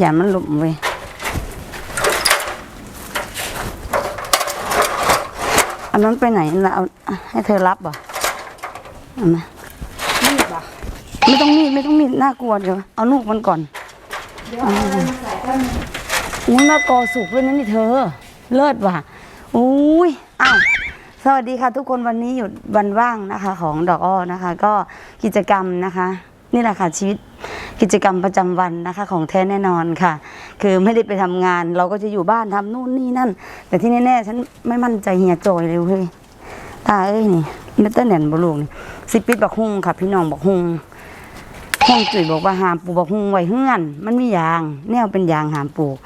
อย่ามันหลุมเว้ยอันนั้นไปไหนล่ะเอาให้เธอรับเหรอเอามานี่ป่ะไม่ต้องมีดไม่ต้องมีดน่ากลัวเดี๋ยวเอาลูกมันก่อนเดี๋ยวเอาอะไรมาใส่ก็มีอุ้ยมะกอสุกด้วยนะนี่เธอ เลิศว่ะอุ้ยอ้าวสวัสดีค่ะ ทุกคนวันนี้หยุดวันว่างนะคะ ของดอกอ้อนะคะ ก็กิจกรรมนะคะ นี่แหละค่ะชีวิต กิจกรรมประจำวันนะคะของแท้แน่นอนค่ะ คือไม่ได้ไปทำงาน เราก็จะอยู่บ้านทำนู่นนี่นั่น แต่ที่แน่ๆฉันไม่มั่นใจเฮียจอยเลยเฮ้ยตาเอ้ยนี่นัตเตอร์แหนนบลูกนี่สิปิดบักฮุงค่ะ พี่น้องบักฮุงห้องจุ๋ยบอกว่าหามปลูกบักฮุงไว้เฮือน มันมียางแนวเป็นยางหามปลูก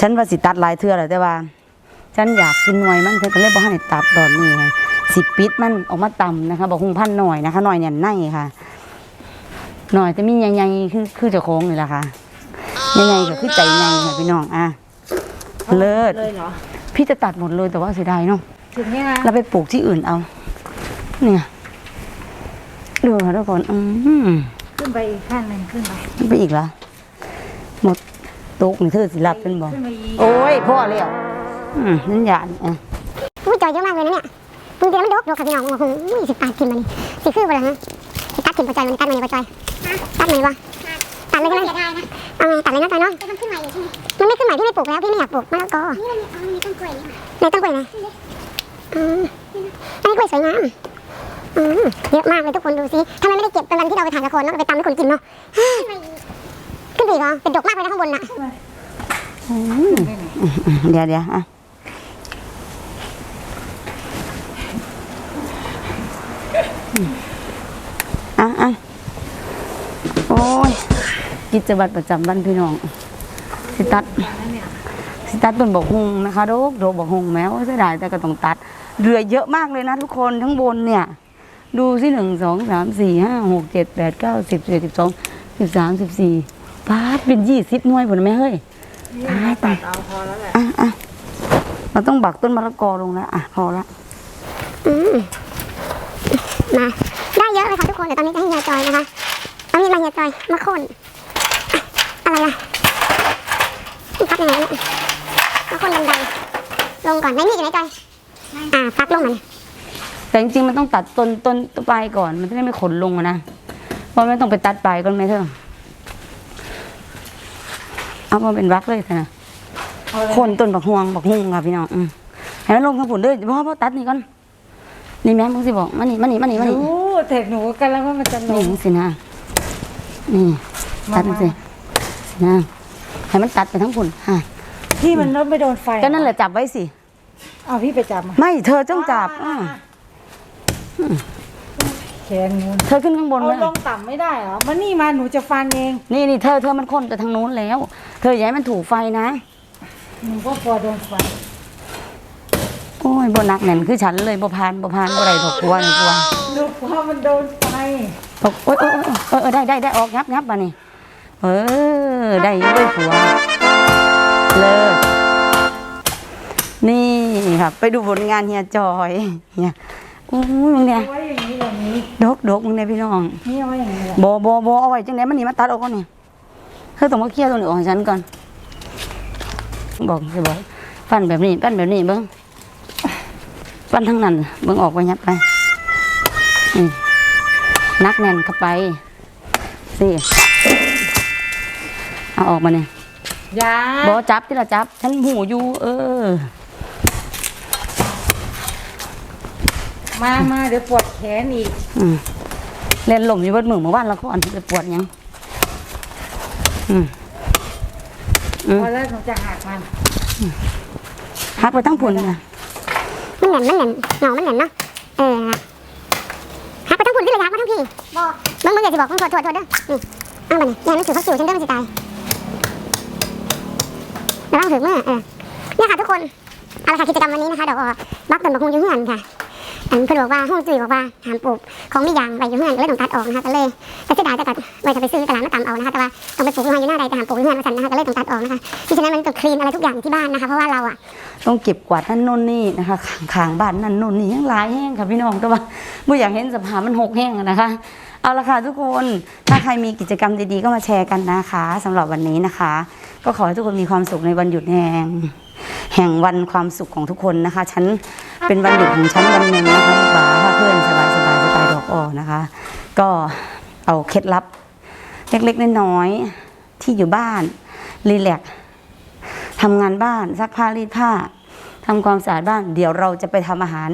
ฉันว่าสิตัดหลายเทื่อแล้วแต่ว่า ฉันอยากกินหน่วยมันเธอก็เลยบอกให้ตัดตอนนี้ไงสิปิดมันออกมาต่ำนะคะบอกคงพันหน่อยนะคะหน่อยเนี่ยในค่ะ หน่อยจะมีใหญ่ๆคือคือเจะโค้าของนี่แหละค่ะใหญ่ๆก็คือใจใหญ่ค่ะพี่น้องอะเลิศเลยเหรอพี่จะตัดหมดเลยแต่ว่าเสียดายเนาะถึงเนี่ยนะเราไปปลูกที่อื่นเอา เนี่ยดูค่ะทุกคนอืมขึ้นไปอีกขั้นหนึ่งขึ้นไปไปอีกเหรอหมดตุกนี่เธอสิรับเป็นบ่ขึ้นไปอีกโอ้ยพ่อเลี้ยวอืมนั่นหยาดอะอุ้ยจอยเยอะมากเลยนะเนี่ย มึงเดี๋ยวมันดกดกค่ะพี่น้องโอ้โหสิตัดกินมันนี่สิคือบ่ล่ะฮะสิตัดกินปลาจอยมันตัดมันนี่ปลาจอยตัดมันวะตัดเลยใช่ไหมเอาไงตัดเลยนะจอยเนาะมันขึ้นใหม่ใช่ไหมมันไม่ขึ้นใหม่พี่ไม่ปลูกแล้วพี่ไม่อยากปลูกมะละกอนี่มันมีต้นกล้วยนี่ในต้นกล้วยนะอืมอันนี้กล้วยสวยงามอืมเยอะมากเลยทุกคนดูสิทำไมไม่ได้เก็บตอนนั้นที่เราไปถ่ายละครแล้วก็ไปตำให้คนกินเนาะขึ้นไปอีกเหรอเป็นดกมากเลยนะข้างบนน่ะเดี๋ยวเดี๋ยวอะ อะอะโอ้ยกิจวัตรประจำวันพี่น้อง สิตัด สิตัดต้นบอกฮงนะคะโดกโดกบอกฮงแม้ว่าเสียดายแต่ก็ต้องตัดเรือเยอะมากเลยนะทุกคนทั้งบนเนี่ย ดูสิหนึ่งสองสามสี่ห้าหกเจ็ดแปดเก้าสิบสิบเอ็ดสิบสองสิบสามสิบสี่ปาดเป็นยี่สิบหน่วยผลไหมเฮ้ยตายตายเอาพอแล้วแหละอะอะเราต้องบักต้นมะละกอลงแล้วอะพอละอืม มาได้เยอะเลยค่ะทุกคนเดี๋ยวตอนนี้จะให้ยายจอยนะคะเอามีดมาเฮียจอยมาโค่นอะอะไรล่ะพักยังไงเนี่ยมาโค่นดังๆลงก่อนไหนมีดอยู่ไหนจอยอ่าพักลงมันแต่จริงๆมันต้องตัดต้นต้นต้นปลายก่อน มันจะได้ไม่ขนลงอะนะเพราะไม่ต้องไปตัดปลายก่อนไหมเธอเอามาเป็นรักเลยเถอะนะเอาเลยโคนต้นบักฮวงบักฮุงค่ะพี่น้องอืมให้มันลงข้างผุนเลยเพราะว่าตัดนี่ก่อน นี่แม่มึงสิบอกมานี่มานี่มานี่มานี่รู้เทคหนูกันแล้วว่ามันจะลนี่งมึงสินะนี่ตัดมันสินะให้มันตัดไปทั้งผุนอะที่มันรถไม่โดนไฟก็นั่นแหละจับไว้สิ เอาพี่ไปจับมาไม่เธอต้องจับอะแขนงูนเธอขึ้นข้างบนเอาไหมลงต่ำไม่ได้เหรอมานี่มาหนูจะฟันเอง นี่นี่เธอเธอมันค้นไปทางนู้นแล้ว เธออย่าให้มันถูกไฟนะหนูก็กลัวโดนไฟ โอ้ยบ่หนักแน่นคือฉันเลยบ่พานบ่พานบ่ได้ถกกลัวนี่กลัวหนูกลัวมันโดนไฟตกโอ้ยโอ้ยโอ้ยเออเออได้ได้ได้ออกยับยับมานี่เออได้อยู่ด้วยผัวเลิศนี่ครับไปดูผลงานเฮียจอยเฮียโอ้ยมึงเนี่ยเอาไว้อย่างนี้แบบนี้ดกดกมึงเนี่ยพี่น้องนี่เอาไว้อย่างนี้แหละบอบอบอเอาไว้จังไหนมันนี่มาตัดออกก่อนนี่เธอต้องมาเคลียร์ตรงนี้ออกให้ฉันก่อนบอกจะบอกปั้นแบบนี้ปั้นแบบนี้เบิ้ง ปั้นทั้งนั้นเบิ้งออกไปยับไปนี่นักแน่นเข้าไปสิเอาออกมาเนี่ยยาบอจับที่ละจับฉันหูอยู่เออ มามาเดี๋ยวปวดแขนอีกอืมเล่นลมอยู่เบนมือเมื่อวานละครไปปวดหยังอืมอืมพอแล้วหนูจะหักมันหักไปทั้งผุนนะ มันแหนมมันแหนมเงามันแหนมเนาะเออนะหักไปทั้งพุ่นขึ้นเลยหักมาทั้งพี่บอกมึงมึงอย่าสิบอกมึงถอดถอดถอดเด้อนี่เอาไปนี่อย่ามันถือพักสิวฉันเด้อมันสิตายระวังถือมือเออเนี่ยค่ะทุกคนเอาละค่ะกิจกรรมวันนี้นะคะเดี๋ยวก็บักต้นบักฮุงอยู่เฮือนค่ะ อันเพิ่นบอกว่าห้องจุ้ยบอกว่าห้ามปลูกของมียางใบอยู่เฮือนก็เลยต้องตัดออกนะคะก็เลยแต่เสียดายแต่ตัดไว้จะไปซื้อตลาดมาตำเอานะคะแต่ว่าต้องไปปลูกอยู่หน้าใดแต่ห้ามปลูกเฮือนมาสั่นนะคะก็เลยต้องตัดออกนะคะเพราะฉะนั้นมันต้องคลีนอะไรทุกอย่างที่บ้านนะคะเพราะว่าเราอะต้องเก็บกวาดนั่นโน่นนี่นะคะขางขางบ้านนั่นโน่นนี่ยังหลายแห้งค่ะพี่น้องแต่ว่าไม่อยากเห็นสภาพมันหกแห้งนะคะเอาละค่ะทุกคนถ้าใครมีกิจกรรมดีๆก็มาแชร์กันนะคะสำหรับวันนี้นะคะ ก็ขอให้ทุกคนมีความสุขในวันหยุดแห่งแห่งวันความสุขของทุกคนนะคะ ฉัน เป็นวันหยุดของฉันวันหนึ่งนะคะลูกบ้าพาเพื่อนสบายสบายสไตล์ดอกอ้อนะคะ ก็เอาเคล็ดลับ เล็กๆน้อยๆที่อยู่บ้านรีแลกทำงานบ้านซักผ้ารีดผ้าทำความสะอาดบ้าน เดี๋ยวเราจะไปทำอาหาร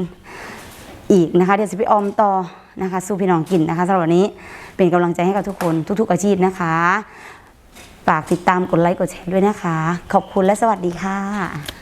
อีกนะคะ เดี๋ยวจะไปออมต่อนะคะสู้พี่น้องกินนะคะสำหรับวันนี้เป็นกำลังใจให้กับทุกคนทุก ๆ อาชีพนะคะฝากติดตามกดไลค์กดแชร์ด้วยนะคะ ขอบคุณและสวัสดีค่ะ